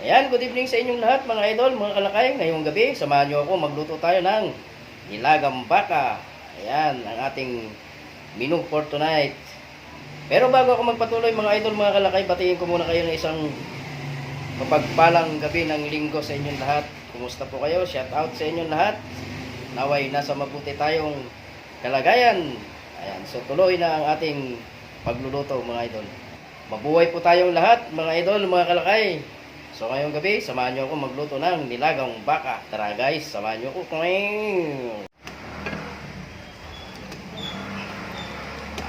Ayan, good evening sa inyong lahat mga idol, mga kalakay. Ngayong gabi, samahan nyo ako, magluto tayo ng nilagang baka. Ayan, ang ating menu for tonight. Pero bago ako magpatuloy mga idol, mga kalakay, batiin ko muna kayo ng isang mapagpalang gabi ng linggo sa inyong lahat. Kumusta po kayo? Shout out sa inyong lahat. Naway, nasa mabuti tayong kalagayan. Ayan, so tuloy na ang ating pagluluto mga idol. Mabuhay po tayong lahat mga idol, mga kalakay. So ngayong gabi, samahan nyo ako magluto ng nilagang baka. Tara guys, samahan nyo ako.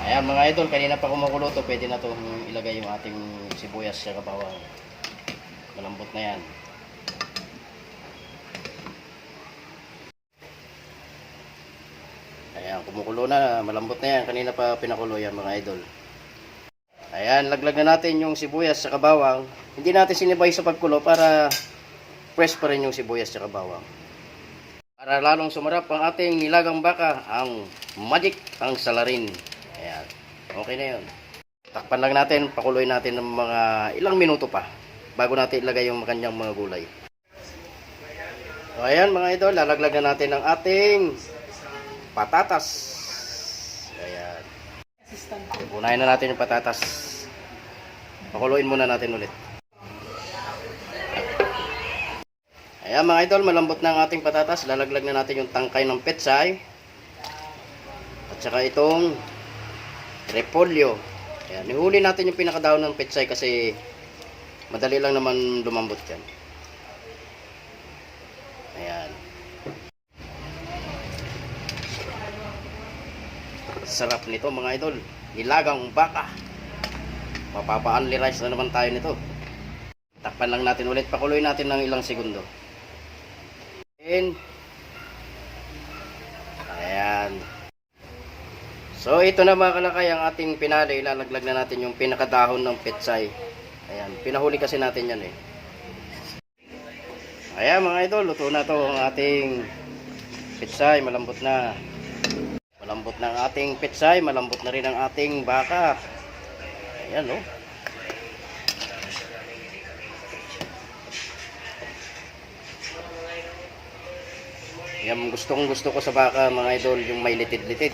Ayan mga idol, kanina pa kumukuluto, pwede na itong ilagay yung ating sibuyas sa bawang. Malambot na yan. Ayan, kumukulo na, malambot na yan. Kanina pa pinakulo yan mga idol. Ayan, laglag na natin yung sibuyas sa bawang. Hindi natin sinibay sa pagkulo para fresh pa rin yung sibuyas sa bawang. Para lalong sumarap ang ating nilagang baka, ang magic ang salarin. Ayan, okay na yun. Takpan lang natin, pakuloy natin ng mga ilang minuto pa bago natin ilagay yung kanyang mga gulay. So ayan mga idol, lalaglag na natin ang ating patatas. Ayan. Unahin na natin yung patatas. Pakuluin muna natin ulit. Ayan mga idol, malambot na ang ating patatas. Lalaglag na natin yung tangkay ng petsay. At saka itong repolyo. Ayan, nihuli natin yung pinakadaon ng petsay kasi madali lang naman lumambot yan. Ayan. Sarap nito mga idol. Nilagang baka. Mapapa-only na naman tayo nito. Takpan lang natin ulit. Pakuloy natin ng ilang segundo. And, ayan. So, ito na mga kalakay ang ating pinali. Ilalaglag na natin yung pinakadahon ng petsay. Ayan. Pinahuli kasi natin yan eh. Ayan mga idol. Luto na to ang ating petsay. Malambot na. Malambot na ang ating petsay, malambot na rin ang ating baka. Ayan, no? Yan, gustong gusto ko sa baka, mga idol, yung may litid-litid.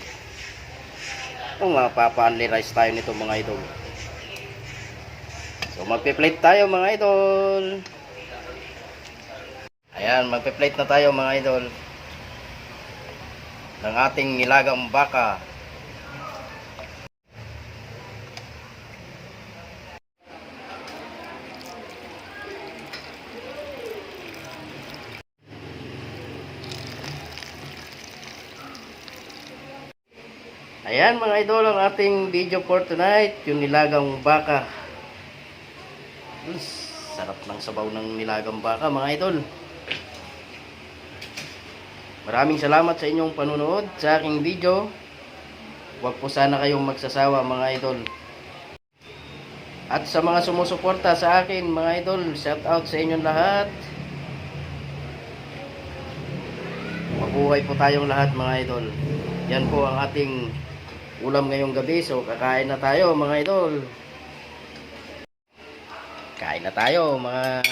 Kung mapapa-only rice tayo nito, mga idol. So, magpe-plate tayo, mga idol. Ayan, magpe-plate na tayo, mga idol ng ating nilagang baka. Ayan mga idol ang ating video for tonight, yung nilagang baka. Sarap ng sabaw ng nilagang baka mga idol. Maraming salamat sa inyong panunood sa aking video. Huwag po sana kayong magsasawa mga idol. At sa mga sumusuporta sa akin mga idol, shout out sa inyong lahat. Mabuhay po tayong lahat mga idol. Yan po ang ating ulam ngayong gabi. So kakain na tayo mga idol. Kain na tayo mga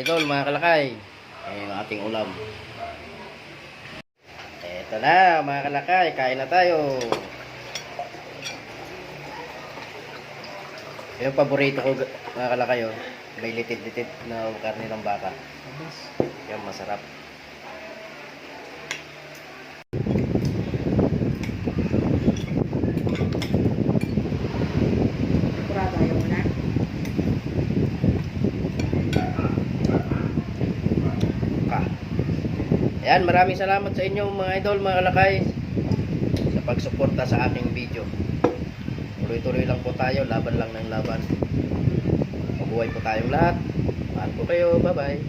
idol, mga kalakay. Ayan ating ulam. Ito na, mga kalakay, kain na tayo. Yung paborito ko, mga kalakay, oh. may litid-litid na karne ng baka. Yan, masarap. Ayan, maraming salamat sa inyo mga idol, mga kalakay, sa pagsuporta sa aking video. Tuloy-tuloy lang po tayo, laban lang ng laban. Mabuhay po tayong lahat. Mahal po kayo, bye-bye.